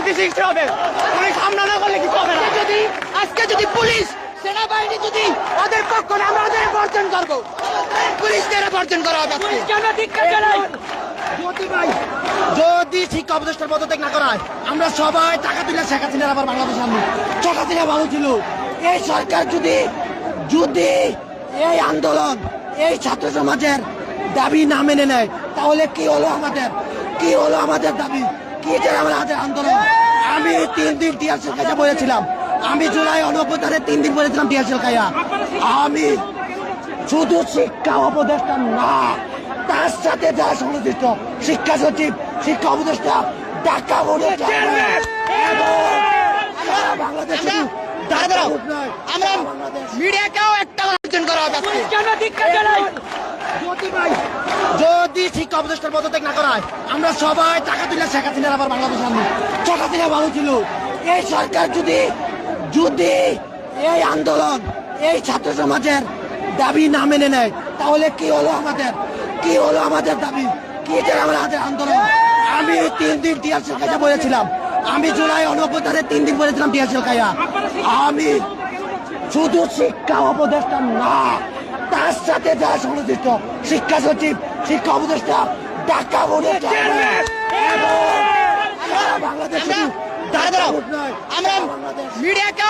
শান্তি সৃষ্টি হবে। পুলিশ হামলা না করলে কিছু হবে না। যদি আজকে যদি পুলিশ সেনাবাহিনী যদি ওদের পক্ষ না আমরা ওদের বর্জন করব পুলিশদের বর্জন করা হবে যদি শিক্ষা উপদেষ্টার পদত্যাগ না করা হয়, আমরা সবাই টাকা তুলে শেখ হাসিনার আবার বাংলাদেশ আনব শেখ হাসিনা ভালো ছিল। এই সরকার যদি যদি এই আন্দোলন এই ছাত্র সমাজের দাবি না মেনে নেয় তাহলে কি হলো আমাদের? কি হলো আমাদের দাবি? কি যে আমাদের আন্দোলন? আমি তিন দিন টিয়ারশেল খাইয়া বলেছিলাম। আমি জুলাই অনভ্যুত্থানে তিন দিন বলেছিলাম টিয়ারশেল খাইয়া আমি শুধু শিক্ষা উপদেষ্টা না তার সাথে যারা সংশ্লিষ্ট শিক্ষা সচিব শিক্ষা উপদেষ্টা ঢাকা বোর্ডের বাংলাদেশ আমরা মিডিয়াকেও একটা অর্জন করা হবে যদি শিক্ষা উপদেষ্টার পদত্যাগ না করায়, আমরা সবাই টাকা তুলে শেখ হাসিনার আবার বাংলাদেশ আনব। শেখ হাসিনা ভালো ছিল। এই সরকার যদি যদি এই আন্দোলন, এই ছাত্র সমাজের দাবি না মেনে নেয়, তাহলে কি হলো আমাদের? কি হলো আমাদের দাবি? কি আমাদের আন্দোলন? আমি তিন দিন টিয়ারশেল খাইয়া বলেছিলাম। আমি জুলাই অনভ্যুত্থানে তিন দিন বলেছিলাম টিয়ারশেল খাইয়া আমি শুধু শিক্ষা উপদেষ্টা না সাথে যারা সংশ্লিষ্ট শিক্ষা সচিব শিক্ষা উপদেষ্টা ডাকা বলে বাংলাদেশ আমরা। মিডিয়াকেও